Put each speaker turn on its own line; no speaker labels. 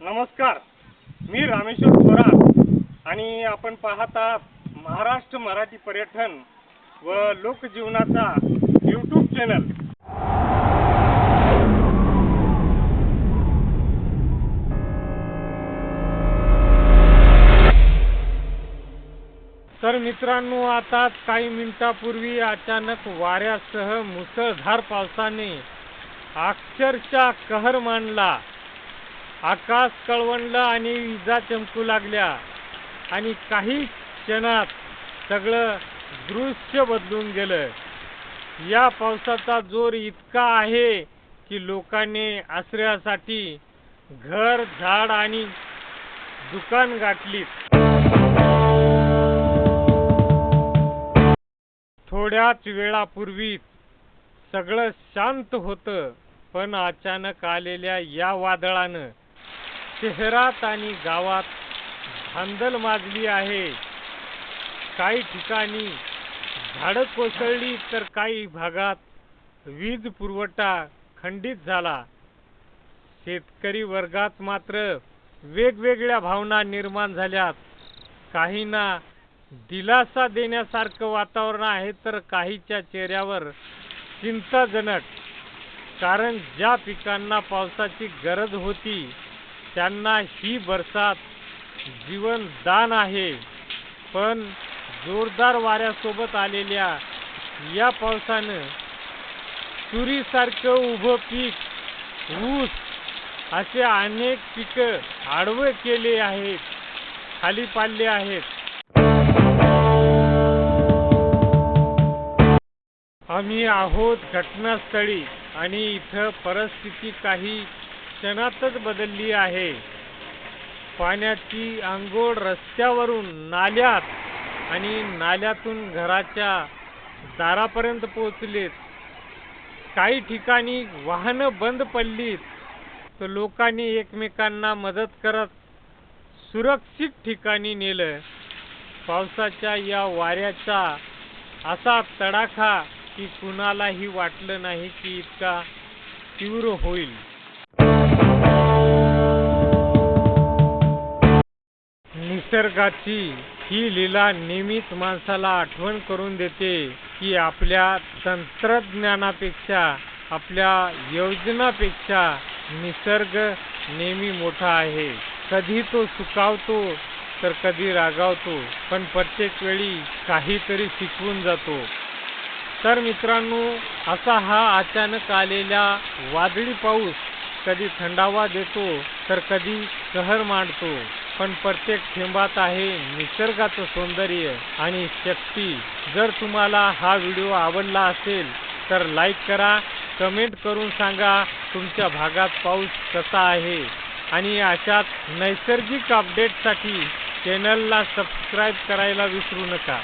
नमस्कार. मी रामेश्वर थोरात आणि आपण पाहत आहात महाराष्ट्र मराठी पर्यटन व लोकजीवनाचा यूट्यूब चॅनल तर मित्रांनो आता काही मिनिटापूर्वी अचानक वाऱ्यासह मुसळधार पावसाने अक्षरशः कहर मांडला. आकाश कळवणलं आणि विजा चमकू लागल्या. आणि काही क्षणात सगळं दृश्य बदलून गेलं. या पावसाचा जोर इतका आहे की लोकांनी आश्रयासाठी घर झाड आणि दुकान गाठलीत. थोड्याच वेळापूर्वी सगळं शांत होतं पण अचानक आलेल्या या वादळानं शहरात आणि गावात धांदल माजली आहे. काही ठिकाणी झाडं कोसळली तर काही भागात वीज पुरवठा खंडित झाला. शेतकरी वर्गात मात्र वेगवेगळ्या भावना निर्माण झाल्यात. काहींना दिलासा देण्यासारखं वातावरण आहे तर काहीच्या चेहऱ्यावर चिंताजनक. कारण ज्या पिकांना पावसाची गरज होती त्यांना ही बरसात जीवनदान आहे. पण जोरदार वाऱ्यासोबत आलेल्या या पावसानं तुरीसारखं उभं पीक ऊस असे अनेक पिकं आडवे केले आहेत खाली पाडले आहेत. आम्ही आहोत घटनास्थळी आणि इथं परिस्थिती काही क्षणातच बदलली आहे. पाण्याची आंघोळ रस्त्यावरून नाल्यात आणि नाल्यातून घराच्या दारापर्यंत पोचलेत काही ठिकाणी वाहनं बंद पडलीत. तर लोकांनी एकमेकांना मदत करत सुरक्षित ठिकाणी नेलं. पावसाच्या या वाऱ्याचा असा तडाखा की कुणालाही वाटलं नाही की इतका तीव्र होईल. निसर्गाची ही लीला नेहमीच माणसाला आठवण करून देते की आपल्या तंत्रज्ञानापेक्षा आपल्या योजनापेक्षा निसर्ग नेहमी मोठा आहे. कधी तो सुकावतो तर कधी रागावतो पण प्रत्येक वेळी काहीतरी शिकवून जातो. तर मित्रांनो असा हा अचानक आलेला वादळी पाऊस कधी थंडावा देतो तर कधी कहर मांडतो. पण प्रत्येक थेंबात आहे निसर्गाचं सौंदर्य आणि शक्ती. जर तुम्हाला हा व्हिडिओ आवडला असेल तर लाईक करा कमेंट करून सांगा तुमच्या भागात पाऊस कसा आहे. आणि अशाच नैसर्गिक अपडेटसाठी चॅनलला सबस्क्राईब करायला विसरू नका.